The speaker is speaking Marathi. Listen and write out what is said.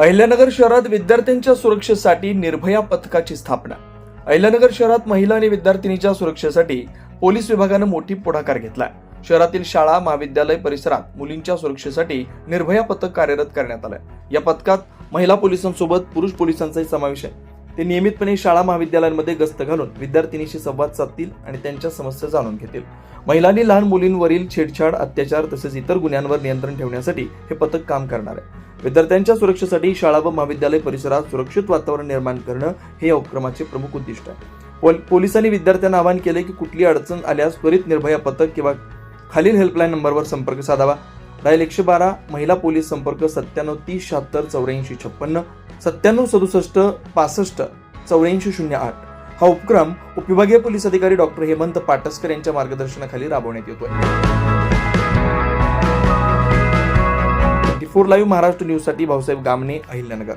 अहिल्यानगर शहरात विद्यार्थ्यांच्या सुरक्षेसाठी निर्भया पथकाची स्थापना. अहिल्यानगर शहरात महिला आणि विद्यार्थिनीच्या सुरक्षेसाठी पोलीस विभागानं मोठी पुढाकार घेतलाय. शहरातील शाळा महाविद्यालय परिसरात मुलींच्या सुरक्षेसाठी निर्भया पथक कार्यरत करण्यात आलं या पथकात महिला पोलिसांसोबत पुरुष पोलिसांचाही समावेश आहे. ते नियमितपणे शाळा महाविद्यालयांमध्ये गस्त घालून विद्यार्थिनीशी संवाद साधतील आणि त्यांच्या समस्या जाणून घेतील. महिलांनी लहान मुलींवरील छेडछाड अत्याचार तसेच इतर गुन्ह्यांवर नियंत्रण ठेवण्यासाठी हे पथक काम करणार आहे. विद्यार्थ्यांच्या सुरक्षेसाठी शाळा व महाविद्यालय परिसरात सुरक्षित वातावरण निर्माण करणं हे या उपक्रमाचे प्रमुख उद्दिष्ट आहे. पोलिसांनी विद्यार्थ्यांना आवाहन केले की कुठली अडचण आल्यास त्वरित निर्भया पथक किंवा खालील हेल्पलाईन नंबरवर संपर्क साधावा. डायल एकशे बारा महिला पोलीस संपर्क सत्त्याण्णव तीस शहात्तर चौऱ्याऐंशी छप्पन्न सत्त्याण्णव सदुसष्ट पासष्ट चौऱ्याऐंशी शून्य आठ. हा उपक्रम उपविभागीय पोलीस अधिकारी डॉक्टर हेमंत पाटसकर यांच्या मार्गदर्शनाखाली राबवण्यात येतोय. फोर लाईव्ह महाराष्ट्र न्यूजसाठी भाऊसाहेब गामणे अहिल्यानगर.